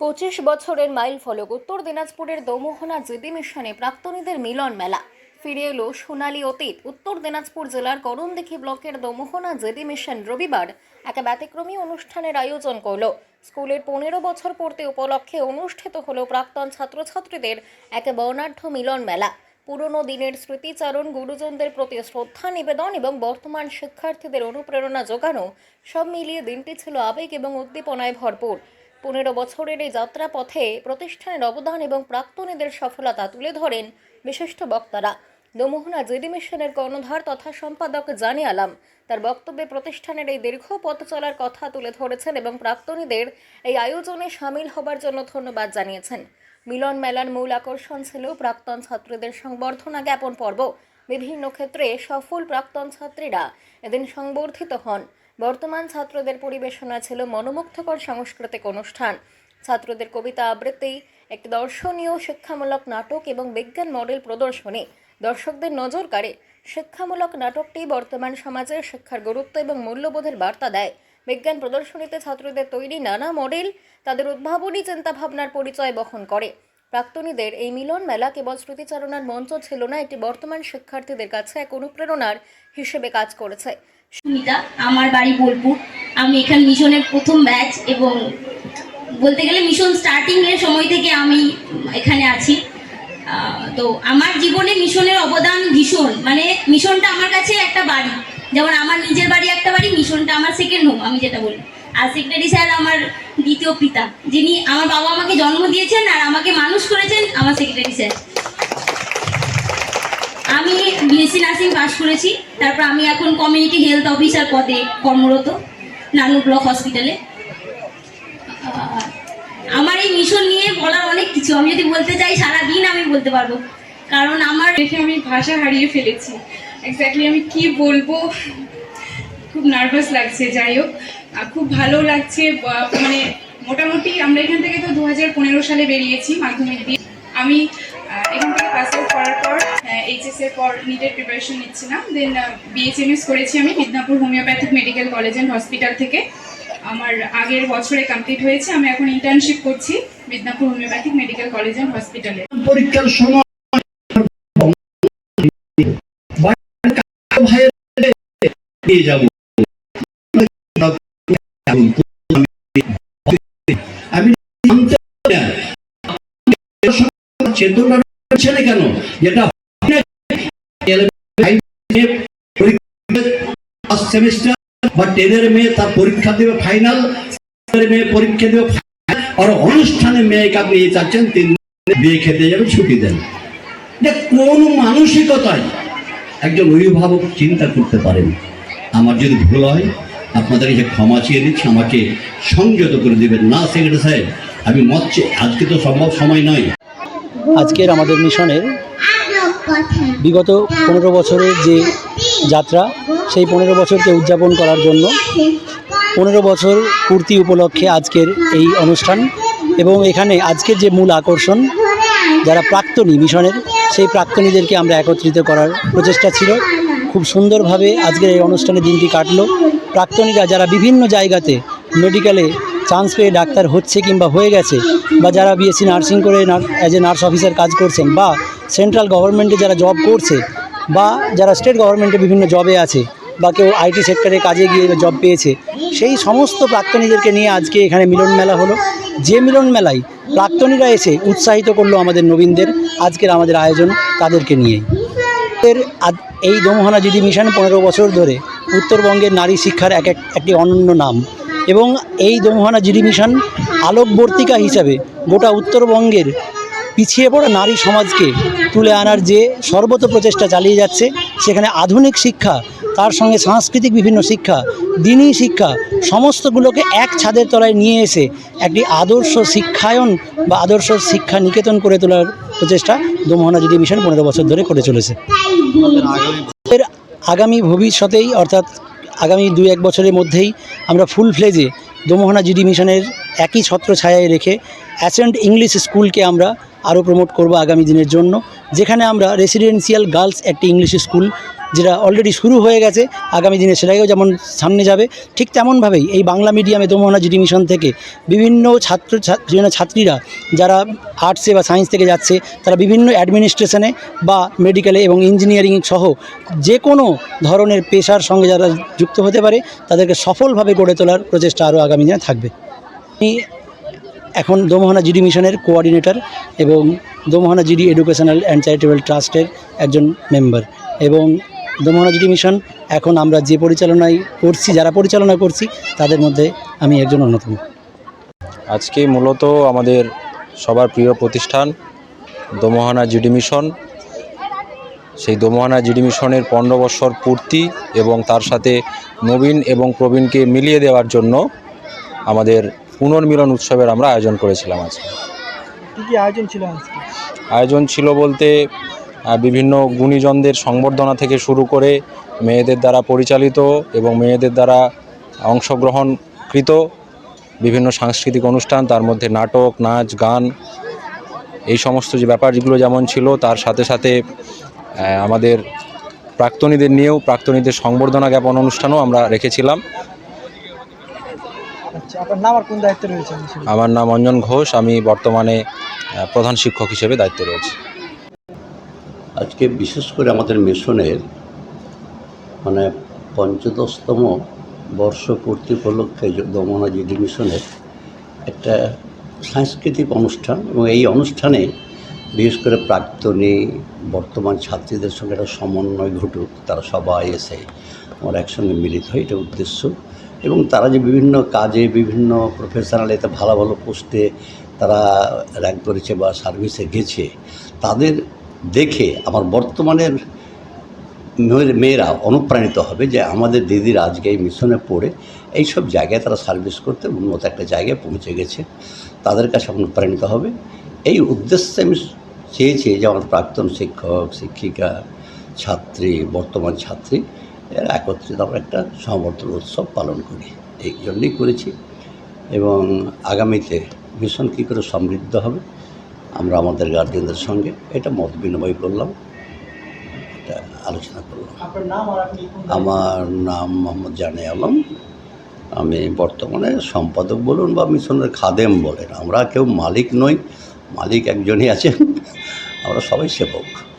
পঁচিশ বছরের মাইল ফলক উত্তর দিনাজপুরের দোমোহনা জিবি মিশনে প্রাক্তনীদের মিলন মেলা। ফিরে এলো সোনালী অতীত। উত্তর দিনাজপুর জেলার করণদিঘি ব্লকের দোমোহনা জেডি মিশন রবিবার এক ব্যতিক্রমী অনুষ্ঠানের আয়োজন করল। স্কুলের পনেরো বছর পূর্তি উপলক্ষে অনুষ্ঠিত হল প্রাক্তন ছাত্রছাত্রীদের এক বর্ণাঢ্য মিলন মেলা। পুরনো দিনের স্মৃতিচারণ, গুরুজনদের প্রতি শ্রদ্ধা নিবেদন এবং বর্তমান শিক্ষার্থীদের অনুপ্রেরণা যোগানো সব মিলিয়ে দিনটি ছিল আবেগ এবং উদ্দীপনায় ভরপুর। পনেরো বছরের এই যাত্রা পথে প্রতিষ্ঠানের অবদান এবং প্রাক্তনীদের সফলতা তুলে ধরেন বিশিষ্ট বক্তারা। দমোহনা জেডি মিশনের কর্ণধার তথা সম্পাদক জানি আলাম তার বক্তব্যে প্রতিষ্ঠানের এই দীর্ঘ পথ চলার কথা তুলে ধরেছেন এবং প্রাক্তনীদের এই আয়োজনে সামিল হবার জন্য ধন্যবাদ জানিয়েছেন। মিলন মেলার মূল আকর্ষণ ছিল প্রাক্তন ছাত্রীদের সংবর্ধনা জ্ঞাপন পর্ব। বিভিন্ন ক্ষেত্রে সফল প্রাক্তন ছাত্রীরা এদিন সংবর্ধিত হন। বর্তমান ছাত্রদের পরিবেশনা ছিল মনোমুগ্ধকর সাংস্কৃতিক অনুষ্ঠান। ছাত্রদের কবিতা আবৃত্তি, একটি দর্শনীয় শিক্ষামূলক নাটক এবং বিজ্ঞান মডেল প্রদর্শনী। দর্শকদের নজর কাড়ে, শিক্ষামূলক নাটকটি বর্তমান সমাজের শিক্ষার গুরুত্ব এবং মূল্যবোধের বার্তা দেয়। বিজ্ঞান প্রদর্শনীতে ছাত্রদের তৈরি নানা মডেল তাদের উদ্ভাবনী চিন্তাভাবনার পরিচয় বহন করে। প্রাক্তনীদের এই মিলন মেলা কেবল স্মৃতিচারণার মঞ্চ ছিল না, এটি বর্তমান শিক্ষার্থীদের কাছে এক অনুপ্রেরণার হিসেবে কাজ করেছে। সুমিতা আমার বাড়ি বোলপুর। আমি এখানে মিশনের প্রথম ব্যাচ এবং বলতে গেলে মিশন স্টার্টিং এর সময় থেকে আমি এখানে আছি। তো আমার জীবনে মিশনের অবদান ভীষণ। মানে মিশনটা আমার কাছে একটা বাড়ি। যেমন আমার নিজের বাড়ি একটা বাড়ি, মিশনটা আমার সেকেন্ড হোম আমি যেটা বলি। আর সেক্রেটারি স্যার আমার দ্বিতীয় পিতা, যিনি আমার বাবা আমাকে জন্ম দিয়েছেন আর আমাকে মানুষ করেছেন আমার সেক্রেটারি স্যার আমি বিএসসি নার্সিং পাশ করেছি, তারপর আমি এখন কমিউনিটি হেলথ অফিসার পদে কর্মরত, নানু ব্লক হসপিটালে আমার এই মিশন নিয়ে বলার অনেক কিছু। আমি যদি বলতে চাই সারা দিন আমি বলতে পারব। কারণ আমার দেখে আমি ভাষা হারিয়ে ফেলেছি। এক্স্যাক্টলি আমি কি বলব? খুব নার্ভাস লাগছে, যাই হোক। খুব ভালো লাগছে মানে মোটামুটি আমরা এখান থেকে তো দু হাজার পনেরো সালে বেরিয়েছি মাধ্যমিক দিয়ে। আমি এখান থেকে পর এইচএস এর পর নিটের প্রিপারেশন নিচ্ছিলাম। দেন বিএইচএমএস করেছি আমি Midnapore homeopathic medical college and hospital থেকে। আমার আগের বছরে কমপ্লিট হয়েছে। আমি এখন ইন্টার্নশিপ করছি Midnapore homeopathic medical college and হসপিটালে পরীক্ষার সময় কেন? যেটা ফার্স্ট সেমিস্টার বা টেনের মেয়ে তার পরীক্ষা দেবে ফাইনাল মেয়ে পরীক্ষা দেবে আর অনুষ্ঠানে মেয়েকে আপনি চাচ্ছেন তিন। বিয়ে খেতে যাবে ছুটি দেন। কোন মানসিকতায় একজন অভিভাবক চিন্তা করতে পারেন। আমার যদি ভুল হয়, আপনাদের কাছে ক্ষমা চেয়ে দিচ্ছি আমাকে সংযত করে দেবেন। না সেক্রেটারি সাহেব আমি মত আজকে তো সম্ভব সময় নয়। আজকের আমাদের মিশনের বিগত পনেরো বছরের যে যাত্রা, সেই পনেরো বছরকে উদযাপন করার জন্য পনেরো বছর পূর্তি উপলক্ষে আজকের এই অনুষ্ঠান এবং এখানে আজকের যে মূল আকর্ষণ, যারা প্রাক্তনী মিশনের, সেই প্রাক্তনীদেরকে আমরা একত্রিত করার প্রচেষ্টা ছিল। খুব সুন্দরভাবে আজকের এই অনুষ্ঠানের দিনটি কাটলো। প্রাক্তনীরা যারা বিভিন্ন জায়গাতে, মেডিকেলে চান্স পেয়ে ডাক্তার হচ্ছে কিংবা হয়ে গেছে, বা যারা বিএসসি নার্সিং করে অ্যাজ এ নার্স অফিসার কাজ করছেন, বা সেন্ট্রাল গভর্নমেন্টে যারা জব করছে, বা যারা স্টেট গভর্নমেন্টে বিভিন্ন জবে আছে, বা কেউ আইটি সেক্টরে কাজে গিয়ে জব পেয়েছে, সেই সমস্ত প্রাক্তনীদেরকে নিয়ে আজকে এখানে মিলন মেলা হলো। যে মিলন মেলায় প্রাক্তনীরা এসে উৎসাহিত করল আমাদের নবীনদের আজকের আমাদের আয়োজন তাদেরকে নিয়েই। এর এই দমোহানা জিডি মিশন পনেরো বছর ধরে উত্তরবঙ্গের নারী শিক্ষার এক- একটি অনন্য নাম। এবং এই দমোহানা জিডি মিশন আলোকবর্তিকা হিসাবে গোটা উত্তরবঙ্গের পিছিয়ে পড়া নারী সমাজকে তুলে আনার যে সর্বত প্রচেষ্টা চালিয়ে যাচ্ছে সেখানে আধুনিক শিক্ষা তার সঙ্গে সাংস্কৃতিক বিভিন্ন শিক্ষা দিনই শিক্ষা সমস্তগুলোকে এক ছাদের তলায় নিয়ে এসে একটি আদর্শ শিক্ষায়ন বা আদর্শ শিক্ষা নিকেতন করে তোলার প্রচেষ্টা দমোহনা জিডি মিশন পনেরো বছর ধরে করে চলেছে। আগামী ভবিষ্যতেই অর্থাৎ আগামী দুই এক বছরের মধ্যেই আমরা ফুল ফ্লেজে দোমোহনা জিডি মিশনের একই ছত্র ছায়ায় রেখে অ্যাসেন্ট ইংলিশ স্কুলকে আমরা আরও প্রমোট করব আগামী দিনের জন্য। যেখানে আমরা রেসিডেন্সিয়াল গার্লস একটি ইংলিশ স্কুল যেটা অলরেডি শুরু হয়ে গেছে, আগামী দিনে সেটাকেও যেমন সামনে যাবে, ঠিক তেমনভাবেই এই বাংলা মিডিয়ামে দমোহনা জিডি মিশন থেকে বিভিন্ন ছাত্র বিভিন্ন ছাত্রীরা যারা আর্টসে বা সায়েন্স থেকে যাচ্ছে, তারা বিভিন্ন অ্যাডমিনিস্ট্রেশনে বা মেডিকেলে এবং ইঞ্জিনিয়ারিং সহ যে কোনো ধরনের পেশার সঙ্গে যারা যুক্ত হতে পারে, তাদেরকে সফলভাবে গড়ে তোলার প্রচেষ্টা আরও আগামী দিনে থাকবে। আমি এখন দোমোহনা জিডি মিশনের কোঅর্ডিনেটর এবং Domohana GD educational and charitable ট্রাস্টের একজন মেম্বার এবং দোমোহনা জিডি মিশন এখন আমরা যে পরিচালনায় করছি যারা পরিচালনা করছি তাদের মধ্যে আমি একজন অন্যতম। আজকে মূলত আমাদের সবার প্রিয় প্রতিষ্ঠান দোমোহানা জিডি মিশন। সেই দোমোহানা জিডি মিশনের পনেরো বৎসর পূর্তি এবং তার সাথে নবীন এবং প্রবীণকে মিলিয়ে দেওয়ার জন্য আমাদের পুনর্মিলন উৎসবের আমরা আয়োজন করেছিলাম আজকে। কী কী আয়োজন ছিল আজকে? আয়োজন ছিল বলতে বিভিন্ন গুণীজনদের সংবর্ধনা থেকে শুরু করে মেয়েদের দ্বারা পরিচালিত এবং মেয়েদের দ্বারা অংশগ্রহণকৃত বিভিন্ন সাংস্কৃতিক অনুষ্ঠান তার মধ্যে নাটক নাচ গান এই সমস্ত যে ব্যাপারগুলো যেমন ছিল তার সাথে সাথে আমাদের প্রাক্তনীদের নিয়েও প্রাক্তনীদের সংবর্ধনা জ্ঞাপন অনুষ্ঠানও আমরা রেখেছিলাম। আচ্ছা আমার নাম অঞ্জন ঘোষ আমি বর্তমানে প্রধান শিক্ষক হিসেবে দায়িত্বে রয়েছি। আজকে বিশেষ করে আমাদের মিশনের মানে পঞ্চদশতম বর্ষপূর্তি উপলক্ষে দমনা জিডি মিশনের একটা সাংস্কৃতিক অনুষ্ঠান এবং এই অনুষ্ঠানে বিশেষ করে প্রাক্তনী, বর্তমান ছাত্রীদের সঙ্গে একটা সমন্বয় ঘটুক, তারা সবাই এসে আমরা একসঙ্গে মিলিত হয় এটা উদ্দেশ্য। এবং তারা যে বিভিন্ন কাজে, বিভিন্ন প্রফেশনাল এতে ভালো ভালো পোস্টে তারা র্যাঙ্ক করেছে বা সার্ভিসে গেছে, তাদের দেখে আমার বর্তমানের মেয়ের- অনুপ্রাণিত হবে যে আমাদের দিদিরা আজকে এই মিশনে পড়ে এই সব জায়গায় তারা সার্ভিস করতে উন্নত একটা জায়গায় পৌঁছে গেছে। তাদের কাছে অনুপ্রাণিত হবে। এই উদ্দেশ্যে আমি চেয়েছি যে আমার প্রাক্তন শিক্ষক, শিক্ষিকা, ছাত্রী, বর্তমান ছাত্রী, এরা একত্রিত আমরা একটা সমর্থন উৎসব পালন করি। এই জন্যই করেছি এবং আগামীতে মিশন কী করে সমৃদ্ধ হবে আমরা আমাদের গার্জেনদের সঙ্গে এটা মত বিনিময় করলাম এটা আলোচনা করলাম। আমার নাম মোহাম্মদ জানে আলম। আমি বর্তমানে সম্পাদক বলুন বা মিশনের খাদেম বলেন। আমরা কেউ মালিক নই মালিক একজনই আছেন। আমরা সবাই সেবক।